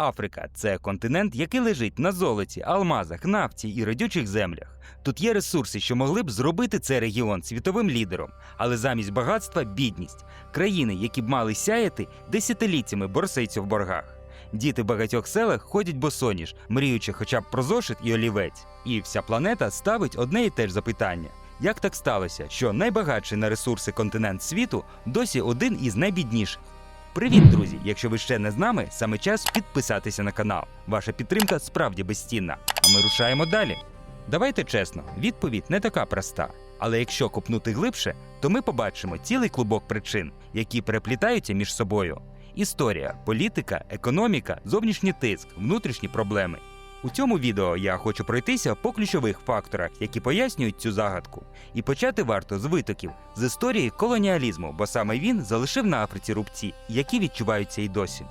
Африка це континент, який лежить на золоті, алмазах, нафті і радючих землях. Тут є ресурси, що могли б зробити цей регіон світовим лідером, але замість багатства бідність. Країни, які б мали сяяти, десятиліттями борсаються в боргах. Діти в багатьох селах ходять босоніж, мріючи хоча б про зошит і олівець. І вся планета ставить одне і те ж запитання: як так сталося, що найбагатший на ресурси континент світу досі один із найбідніших? Привіт, друзі! Якщо ви ще не з нами, саме час підписатися на канал. Ваша підтримка справді безцінна. А ми рушаємо далі. Давайте чесно, відповідь не така проста. Але якщо копнути глибше, то ми побачимо цілий клубок причин, які переплітаються між собою: історія, політика, економіка, зовнішній тиск, внутрішні проблеми. У цьому відео я хочу пройтися по ключових факторах, які пояснюють цю загадку. І почати варто з витоків з історії колоніалізму, бо саме він залишив на Африці рубці, які відчуваються й досі.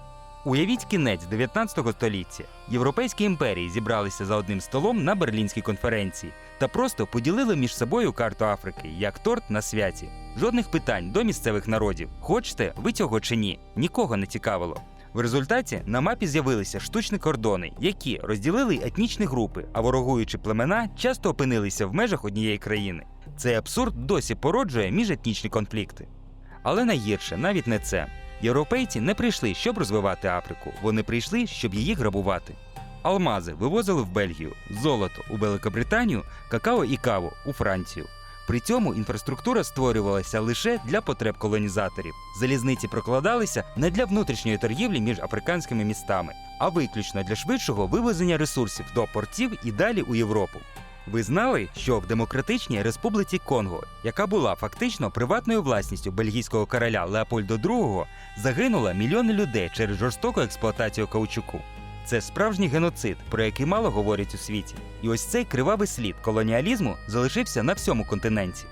Уявіть кінець 19 століття. Європейські імперії зібралися за одним столом на Берлінській конференції та просто поділили між собою карту Африки як торт на святі. Жодних питань до місцевих народів. Хочете ви цього чи ні? Нікого не цікавило. В результаті на мапі з'явилися штучні кордони, які розділили етнічні групи, а ворогуючі племена часто опинилися в межах однієї країни. Цей абсурд досі породжує міжетнічні конфлікти. Але найгірше навіть не це. Європейці не прийшли, щоб розвивати Африку, вони прийшли, щоб її грабувати. Алмази вивозили в Бельгію, золото у Великобританію, какао і каву у Францію. При цьому інфраструктура створювалася лише для потреб колонізаторів. Залізниці прокладалися не для внутрішньої торгівлі між африканськими містами, а виключно для швидшого вивезення ресурсів до портів і далі у Європу. Ви знали, що в Демократичній Республіці Конго, яка була фактично приватною власністю бельгійського короля Леопольда II, загинуло мільйони людей через жорстоку експлуатацію каучуку. Це справжній геноцид, про який мало говорять у світі. І ось цей кривавий слід колоніалізму залишився на всьому континенті.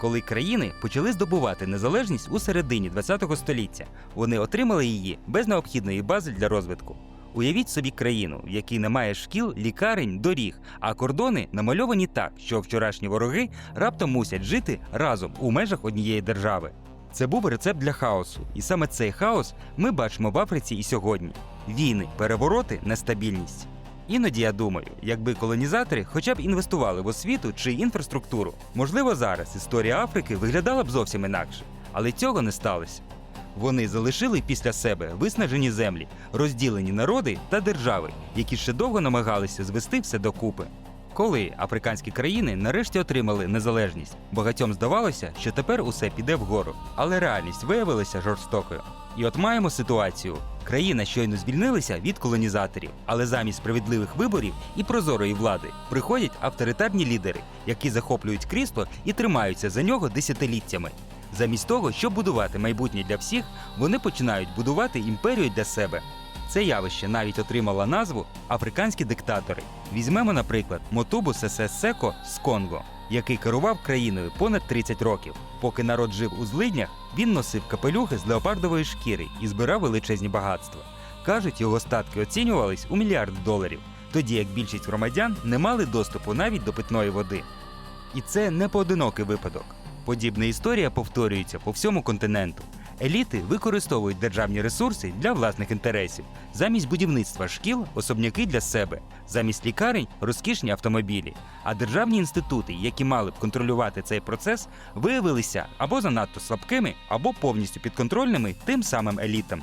Коли країни почали здобувати незалежність у середині ХХ століття, вони отримали її без необхідної бази для розвитку. Уявіть собі країну, в якій немає шкіл, лікарень, доріг, а кордони намальовані так, що вчорашні вороги раптом мусять жити разом у межах однієї держави. Це був рецепт для хаосу, і саме цей хаос ми бачимо в Африці і сьогодні: війни, перевороти, нестабільність. Іноді я думаю, якби колонізатори хоча б інвестували в освіту чи інфраструктуру, можливо, зараз історія Африки виглядала б зовсім інакше, але цього не сталося. Вони залишили після себе виснажені землі, розділені народи та держави, які ще довго намагалися звести все докупи. Коли африканські країни нарешті отримали незалежність, багатьом здавалося, що тепер усе піде вгору, але реальність виявилася жорстокою. І от маємо ситуацію: країна щойно звільнилася від колонізаторів, але замість справедливих виборів і прозорої влади приходять авторитарні лідери, які захоплюють крісло і тримаються за нього десятиліттями. Замість того, щоб будувати майбутнє для всіх, вони починають будувати імперію для себе. Це явище навіть отримало назву Африканські диктатори. Візьмемо, наприклад, Мотобу Сесе Секо з Конго, який керував країною понад 30 років. Поки народ жив у злиднях, він носив капелюхи з леопардової шкіри і збирав величезні багатства. Кажуть, його статки оцінювались у мільярд доларів, тоді як більшість громадян не мали доступу навіть до питної води. І це не поодинокий випадок. Подібна історія повторюється по всьому континенту. Еліти використовують державні ресурси для власних інтересів. Замість будівництва шкіл особняки для себе, замість лікарень розкішні автомобілі. А державні інститути, які мали б контролювати цей процес, виявилися або занадто слабкими, або повністю підконтрольними тим самим елітам.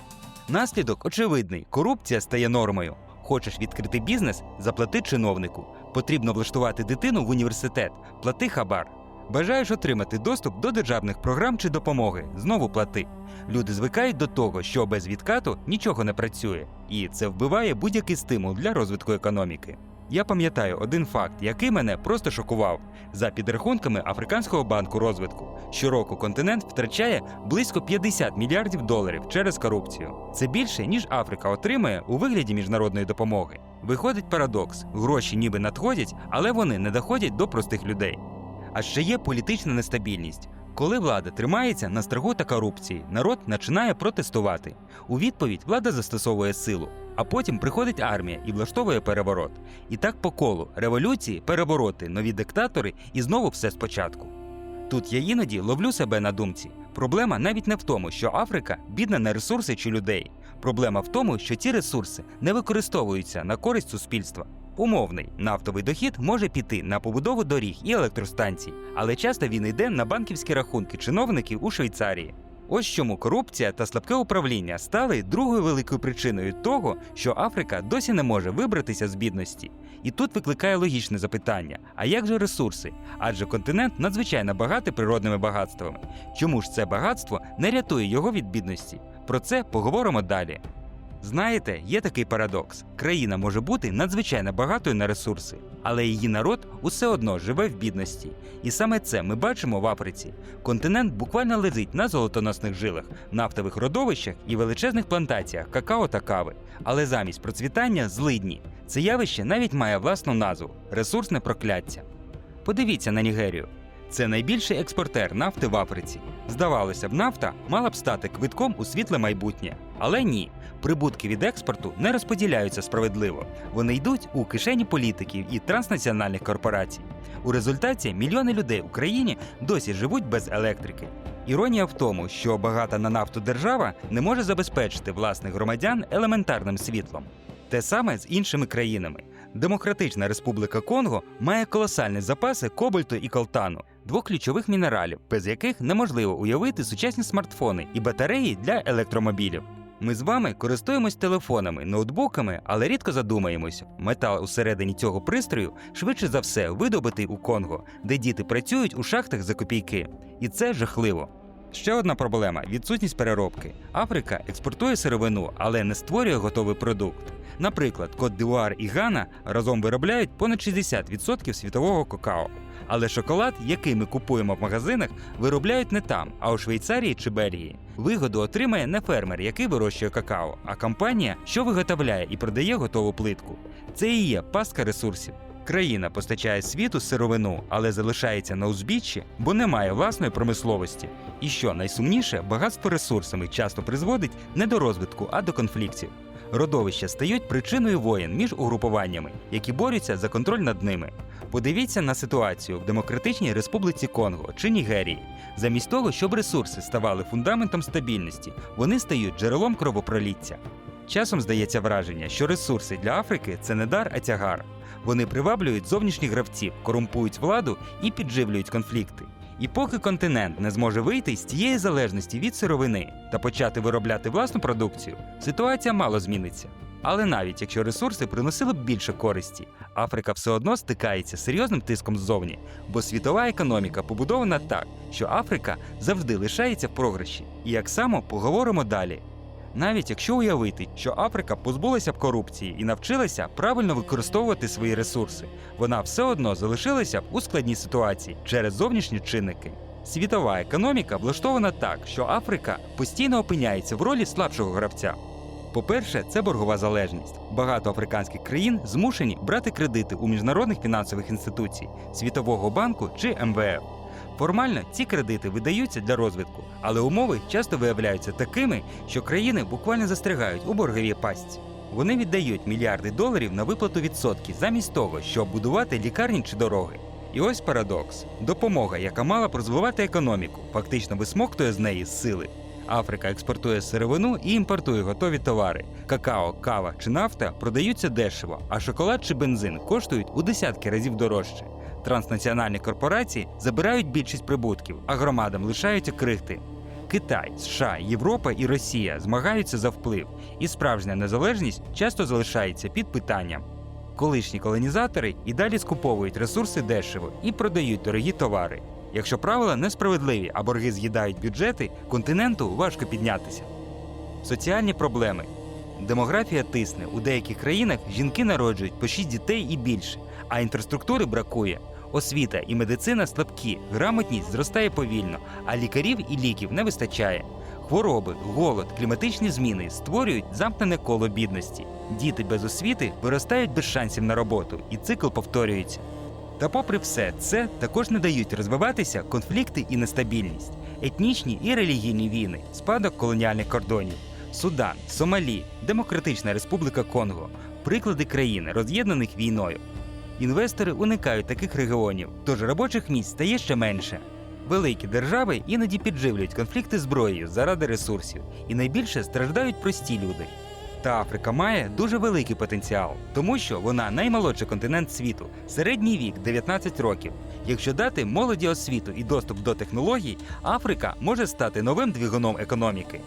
Наслідок очевидний: корупція стає нормою. Хочеш відкрити бізнес, заплати чиновнику. Потрібно влаштувати дитину в університет, плати хабар. Бажаєш отримати доступ до державних програм чи допомоги, знову плати. Люди звикають до того, що без відкату нічого не працює, і це вбиває будь-який стимул для розвитку економіки. Я пам'ятаю один факт, який мене просто шокував. За підрахунками Африканського банку розвитку, щороку континент втрачає близько 50 мільярдів доларів через корупцію. Це більше ніж Африка отримує у вигляді міжнародної допомоги. Виходить парадокс: гроші ніби надходять, але вони не доходять до простих людей. А ще є політична нестабільність. Коли влада тримається на страху та корупції, народ починає протестувати. У відповідь влада застосовує силу, а потім приходить армія і влаштовує переворот. І так по колу революції, перевороти, нові диктатори і знову все спочатку. Тут я іноді ловлю себе на думці. Проблема навіть не в тому, що Африка бідна на ресурси чи людей. Проблема в тому, що ці ресурси не використовуються на користь суспільства. Умовний нафтовий дохід може піти на побудову доріг і електростанцій, але часто він йде на банківські рахунки чиновників у Швейцарії. Ось чому корупція та слабке управління стали другою великою причиною того, що Африка досі не може вибратися з бідності. І тут викликає логічне запитання: а як же ресурси? Адже континент надзвичайно багатий природними багатствами. Чому ж це багатство не рятує його від бідності? Про це поговоримо далі. Знаєте, є такий парадокс: країна може бути надзвичайно багатою на ресурси, але її народ усе одно живе в бідності. І саме це ми бачимо в Африці. Континент буквально лежить на золотоносних жилах, нафтових родовищах і величезних плантаціях какао та кави. Але замість процвітання злидні. Це явище навіть має власну назву ресурсне прокляття. Подивіться на Нігерію. Це найбільший експортер нафти в Африці. Здавалося б, нафта мала б стати квитком у світле майбутнє. Але ні, прибутки від експорту не розподіляються справедливо. Вони йдуть у кишені політиків і транснаціональних корпорацій. У результаті мільйони людей в Україні досі живуть без електрики. Іронія в тому, що багата на нафту держава не може забезпечити власних громадян елементарним світлом. Те саме з іншими країнами. Демократична Республіка Конго має колосальні запаси кобальту і колтану, двох ключових мінералів, без яких неможливо уявити сучасні смартфони і батареї для електромобілів. Ми з вами користуємось телефонами, ноутбуками, але рідко задумаємося. Метал усередині цього пристрою швидше за все видобутий у Конго, де діти працюють у шахтах за копійки. І це жахливо. Ще одна проблема відсутність переробки. Африка експортує сировину, але не створює готовий продукт. Наприклад, Кот-Д'Івуар і Гана разом виробляють понад 60% світового какао. Але шоколад, який ми купуємо в магазинах, виробляють не там, а у Швейцарії чи Бельгії. Вигоду отримає не фермер, який вирощує какао, а компанія, що виготовляє і продає готову плитку. Це і є пастка ресурсів. Країна постачає світу сировину, але залишається на узбіччі, бо немає власної промисловості. І що найсумніше, багатство ресурсами часто призводить не до розвитку, а до конфліктів. Родовища стають причиною воєн між угрупуваннями, які борються за контроль над ними. Подивіться на ситуацію в Демократичній Республіці Конго чи Нігерії. Замість того, щоб ресурси ставали фундаментом стабільності, вони стають джерелом кровопроліття. Часом здається враження, що ресурси для Африки це не дар, а тягар. Вони приваблюють зовнішніх гравців, корумпують владу і підживлюють конфлікти. І поки континент не зможе вийти з цієї залежності від сировини та почати виробляти власну продукцію, ситуація мало зміниться. Але навіть якщо ресурси приносили б більше користі, Африка все одно стикається з серйозним тиском ззовні, бо світова економіка побудована так, що Африка завжди лишається в програші. І як само поговоримо далі. Навіть якщо уявити, що Африка позбулася б корупції і навчилася правильно використовувати свої ресурси, вона все одно залишилася б у складній ситуації через зовнішні чинники. Світова економіка влаштована так, що Африка постійно опиняється в ролі слабшого гравця. По-перше, це боргова залежність. Багато африканських країн змушені брати кредити у міжнародних фінансових інституцій, Світового банку чи МВФ. Формально ці кредити видаються для розвитку, але умови часто виявляються такими, що країни буквально застрягають у борговій пастці. Вони віддають мільярди доларів на виплату відсотків замість того, щоб будувати лікарні чи дороги. І ось парадокс: допомога, яка мала б розвивати економіку, фактично висмоктує з неї сили. Африка експортує сировину і імпортує готові товари. Какао, кава чи нафта продаються дешево, а шоколад чи бензин коштують у десятки разів дорожче. Транснаціональні корпорації забирають більшість прибутків, а громадам лишаються крихти. Китай, США, Європа і Росія змагаються за вплив, і справжня незалежність часто залишається під питанням. Колишні колонізатори і далі скуповують ресурси дешево і продають дорогі товари. Якщо правила несправедливі, а борги з'їдають бюджети, континенту важко піднятися. Соціальні проблеми. Демографія тисне. У деяких країнах жінки народжують по 6 дітей і більше, а інфраструктури бракує. Освіта і медицина слабкі, грамотність зростає повільно, а лікарів і ліків не вистачає. Хвороби, голод, кліматичні зміни створюють замкнене коло бідності. Діти без освіти виростають без шансів на роботу, і цикл повторюється. Та попри все, це також не дають розвиватися конфлікти і нестабільність, етнічні і релігійні війни, спадок колоніальних кордонів, Судан, Сомалі, Демократична Республіка Конго, приклади країн, роз'єднаних війною. Інвестори уникають таких регіонів, тож робочих місць стає ще менше. Великі держави іноді підживлюють конфлікти зброєю заради ресурсів, і найбільше страждають прості люди. Та Африка має дуже великий потенціал, тому що вона наймолодший континент світу, середній вік 19 років. Якщо дати молоді освіту і доступ до технологій, Африка може стати новим двигуном економіки.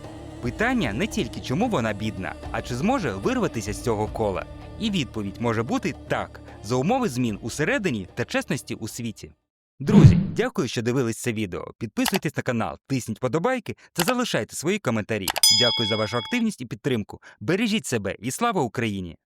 Питання не тільки чому вона бідна, а чи зможе вирватися з цього кола. І відповідь може бути так, за умови змін усередині та чесності у світі. Друзі, дякую, що дивились це відео. Підписуйтесь на канал, тисніть подобайки та залишайте свої коментарі. Дякую за вашу активність і підтримку. Бережіть себе і слава Україні!